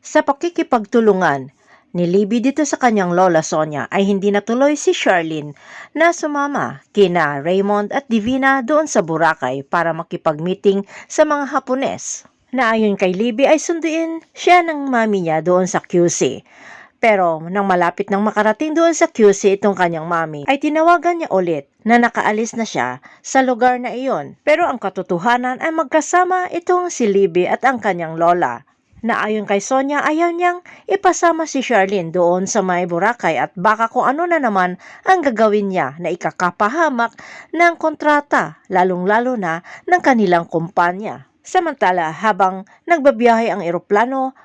Sa pakikipagtulungan ni Libby dito sa kanyang lola Sonia ay hindi natuloy si Charlene na sumama kina Raymond at Divina doon sa Boracay para makipag-meeting sa mga Hapones. Na ayon kay Libby ay sunduin siya ng mami niya doon sa QC. Pero nang malapit nang makarating doon sa QC itong kanyang mami, ay tinawagan niya ulit na nakaalis na siya sa lugar na iyon. Pero ang katotohanan ay magkasama itong si Libby at ang kanyang lola. Na ayon kay Sonia, ayaw niyang ipasama si Charlene doon sa may Boracay at baka kung ano na naman ang gagawin niya na ikakapahamak ng kontrata, lalong-lalo na ng kanilang kumpanya. Samantala, habang nagbabiyahe ang eroplano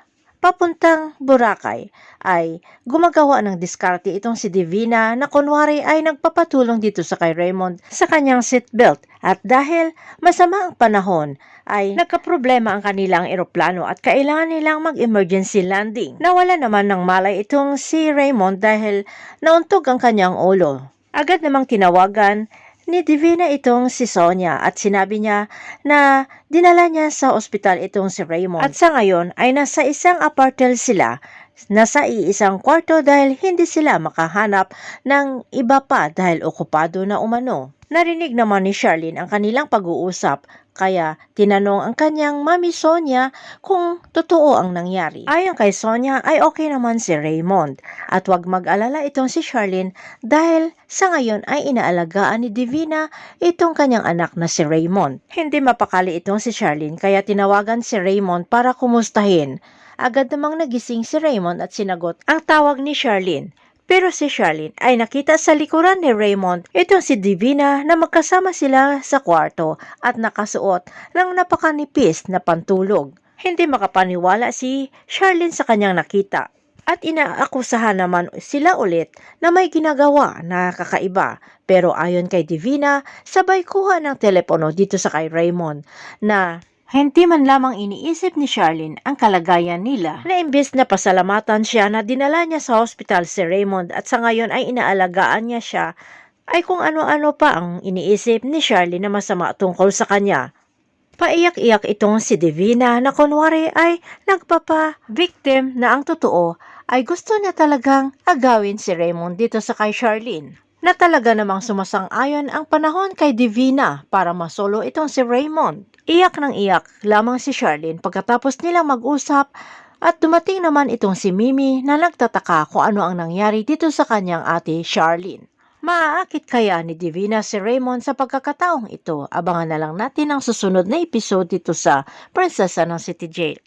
papuntang Boracay ay gumagawa ng diskarte itong si Divina na kunwari ay nagpapatulong dito sa kay Raymond sa kanyang seatbelt at dahil masama ang panahon ay nagkaproblema ang kanilang eroplano at kailangan nilang mag-emergency landing. Nawala naman ng malay itong si Raymond dahil nauntog ang kanyang ulo. Agad namang tinawagan ni Divina itong si Sonia at sinabi niya na dinala niya sa ospital itong si Raymond. At sa ngayon ay nasa isang apartel sila nasa iisang kwarto dahil hindi sila makahanap ng iba pa dahil okupado na umano. Narinig naman ni Charlene ang kanilang pag-uusap kaya tinanong ang kanyang mami Sonia kung totoo ang nangyari. Ayon kay Sonia ay okay naman si Raymond at wag mag-alala itong si Charlene dahil sa ngayon ay inaalagaan ni Divina itong kanyang anak na si Raymond. Hindi mapakali itong si Charlene kaya tinawagan si Raymond para kumustahin. Agad namang nagising si Raymond at sinagot ang tawag ni Charlene. Pero si Charlene ay nakita sa likuran ni Raymond itong si Divina na magkasama sila sa kwarto at nakasuot ng napakanipis na pantulog. Hindi makapaniwala si Charlene sa kanyang nakita at inaakusahan naman sila ulit na may ginagawa na kakaiba. Pero ayon kay Divina, sabay kuha ng telepono dito sa kay Raymond na hindi man lamang iniisip ni Charlene ang kalagayan nila na imbes na pasalamatan siya na dinala niya sa hospital si Raymond at sa ngayon ay inaalagaan niya siya ay kung ano-ano pa ang iniisip ni Charlene na masama tungkol sa kanya. Paiyak-iyak itong si Divina na kunwari ay nagpapa-victim na ang totoo ay gusto niya talagang agawin si Raymond dito sa kay Charlene na talaga namang sumasang-ayon ang panahon kay Divina para masolo itong si Raymond. Iyak ng iyak lamang si Charlene pagkatapos nilang mag-usap at dumating naman itong si Mimi na nagtataka kung ano ang nangyari dito sa kanyang ate Charlene. Maaakit kaya ni Divina si Raymond sa pagkakataong ito? Abangan na lang natin ang susunod na episode dito sa Prinsesa ng City Jail.